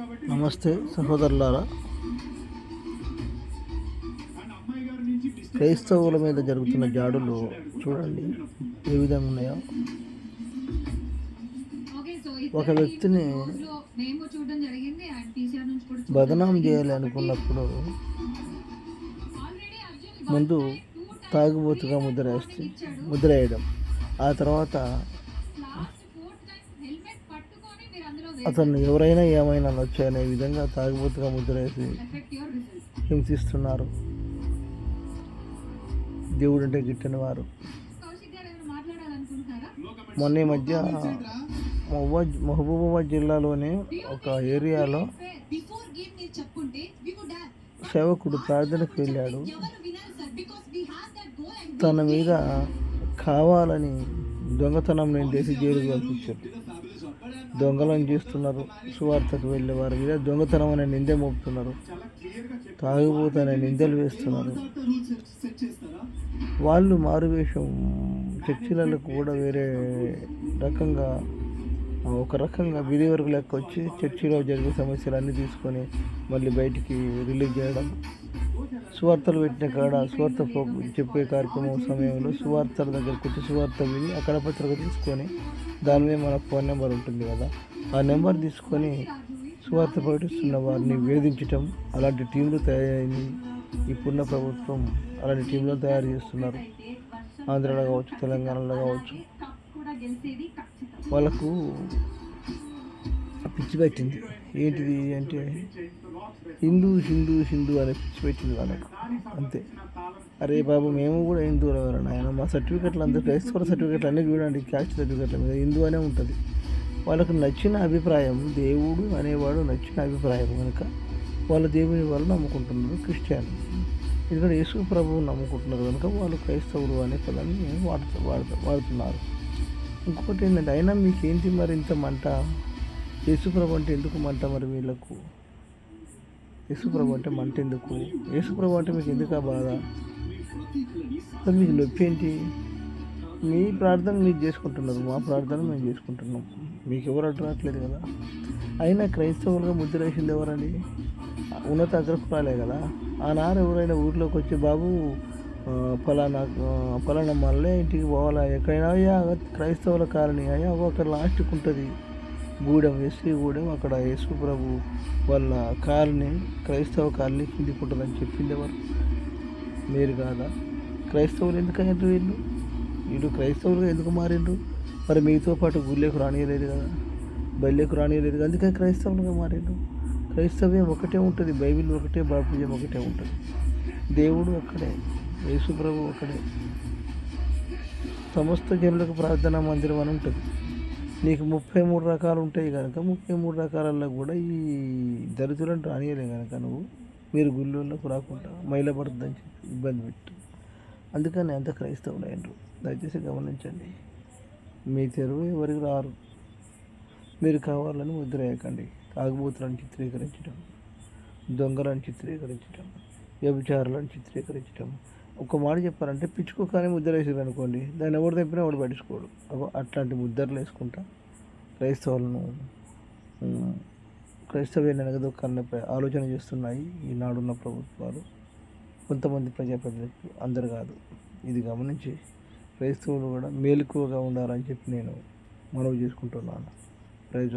నమస్తే సహోదరులారా. క్రైస్తవుల మీద జరుగుతున్న జాడులు చూడండి ఏ విధంగా ఉన్నాయో. ఒక వ్యక్తిని బదనాం. చేయాలి అనుకున్నప్పుడు ముందు తాగుబోతుగా ముద్ర వేస్తే ముద్ర వేయడం. ఆ తర్వాత అతను ఎవరైనా ఏమైనా అనొచ్చు అనే విధంగా తాగుబోతుగా ముద్ర వేసి హింసిస్తున్నారు. దేవుడు అంటే గిట్టని వారు. మొన్న ఈ మధ్య మహబూబా మహబూబాబాద్ జిల్లాలోని ఒక ఏరియాలో సేవకుడు ప్రార్థనకు వెళ్ళాడు. తన మీద కావాలని దొంగతనం నేను చేసి జైలుకు పంపించారు దొంగలను చూస్తున్నారు. సువార్తకు వెళ్ళే వారి. మీద దొంగతనం అనే నింద మోపుతున్నారు. తాగుబోతనే నిందలు వేస్తున్నారు. వాళ్ళు మారువేషం చర్చిలలో కూడా వేరే రకంగా ఒక రకంగా విధి వరకు లెక్క వచ్చి చర్చిలో జరిగే సమస్యలన్నీ తీసుకొని మళ్ళీ బయటికి రిలీజ్ చేయడం సువార్తలు పెట్టిన కాడ సువార్త పో- చెప్పే కార్యక్రమం సమయంలో సువార్తల దగ్గరకు వచ్చి సువార్త విని అక్కడ పత్రిక తీసుకొని దాని మీద మన ఫోన్ నెంబర్ ఉంటుంది కదా. ఆ నెంబర్ తీసుకొని సువార్త ప్రకటిస్తున్న వారిని వేధించటం అలాంటి టీంలు తయారైంది. ఇప్పుడున్న ప్రభుత్వం అలాంటి టీంలు తయారు చేస్తున్నారు. ఆంధ్రలో కావచ్చు తెలంగాణలో కావచ్చు. వాళ్ళకు పిచ్చి పెట్టింది ఏంటిది అంటే హిందూ హిందూ హిందూ అనే పిచ్చి పెట్టింది వాళ్ళకు. అంతే. అరే బాబు మేము కూడా హిందువులు ఎవరు మా సర్టిఫికెట్లు అందరూ క్రైస్తవ సర్టిఫికెట్లు అన్నీ చూడండి క్యాస్ట్ సర్టిఫికెట్ల మీద. హిందూ అనే ఉంటుంది. వాళ్ళకు నచ్చిన అభిప్రాయం దేవుడు అనేవాడు నచ్చిన అభిప్రాయం కనుక వాళ్ళ దేవుని వాళ్ళు నమ్ముకుంటున్నారు క్రిస్టియన్ ఎందుకంటే యేసు ప్రభువు నమ్ముకుంటున్నారు కనుక వాళ్ళు క్రైస్తవులు అనే పదాన్ని వాడుతూ వాడుతూ వాడుతున్నారు. ఇంకొకటి ఏంటంటే అయినా మీకేంటి మరి ఇంత మంట? యేసుప్రభు అంటే ఎందుకు మంట మరి వీళ్ళకు? యేసుప్రభు అంటే మంట ఎందుకు? యేసుప్రభు అంటే మీకు ఎందుకు ఆ బాధ? మీకు నొప్పి ఏంటి? మీ ప్రార్థన మీరు చేసుకుంటున్నారు మా ప్రార్థన మేము చేసుకుంటున్నాం. మీకు ఎవరు అడ్డు రావట్లేదు కదా? అయినా క్రైస్తవులుగా ముద్ర వేసింది ఎవరండి? ఉన్నత అగ్రకురాలే కదా. ఆనాడు ఎవరైనా ఊర్లోకి వచ్చి బాబు ఫలానా ఫలానా మళ్ళీ ఇంటికి పోవాలా? ఎక్కడైనా అయ్యా క్రైస్తవుల కాలనీ అయ్యా అక్కడ లాస్ట్కి ఉంటుంది. గూడెం ఎస్సీ గూడెం అక్కడ యేసు ప్రభు వాళ్ళ కారుని క్రైస్తవ కారుని కింది పుట్టదని చెప్పింది ఎవరు? మీరు కాదా? క్రైస్తవులు ఎందుకు అయ్యారు వీళ్ళు? వీళ్ళు క్రైస్తవులుగా ఎందుకు మారిండ్రు? మరి మీతో పాటు గుళ్ళేకు రానియలేదు కదా? బయలుకు రానియలేదు కదా? అందుకే క్రైస్తవులుగా మారిండ్రు. క్రైస్తవ్యం ఒకటే ఉంటుంది బైబిల్ ఒకటే బాప్తిజం ఒకటే ఉంటుంది. దేవుడు అక్కడే యేసు ప్రభు ఒకడే సమస్త జనులకు ప్రార్థనా మందిరం అని ఉంటుంది. నీకు ముప్పై మూడు రకాలు ఉంటాయి కనుక ముప్పై మూడు రకాలలో కూడా ఈ దళితులను రానియలే కనుక నువ్వు. మీరు గుళ్ళోకి రాకుండా మైలపడుతుందని చెప్పి ఇబ్బంది పెట్టు. అందుకని అంత క్రైస్తవులు అయినరు. దయచేసి గమనించండి. మీ తెరువు ఎవరికి రారు? మీరు కావాలని ముద్ర వేయకండి తాగుబోతులను చిత్రీకరించడం దొంగలను చిత్రీకరించడం వ్యభిచారులను చిత్రీకరించడం ఒక మాట చెప్పారంటే పిచ్చుకో కానీ ముద్ర వేసారు అనుకోండి దాన్ని ఎవరు తెప్పినా ఎవడు పట్టించుకోడు. అగో అట్లాంటి ముద్దలు వేసుకుంటా. క్రైస్తవులను క్రైస్తవ్యాన్ని అనగదొక్కాలనే ఆలోచన చేస్తున్నాయి ఈనాడున్న ప్రభుత్వాలు. కొంతమంది ప్రజాప్రతినిధులు అందరు కాదు. ఇది గమనించి క్రైస్తవులు కూడా మేలుకువగా ఉండాలని చెప్పి నేను మనవి చేసుకుంటున్నాను. ప్రైజ్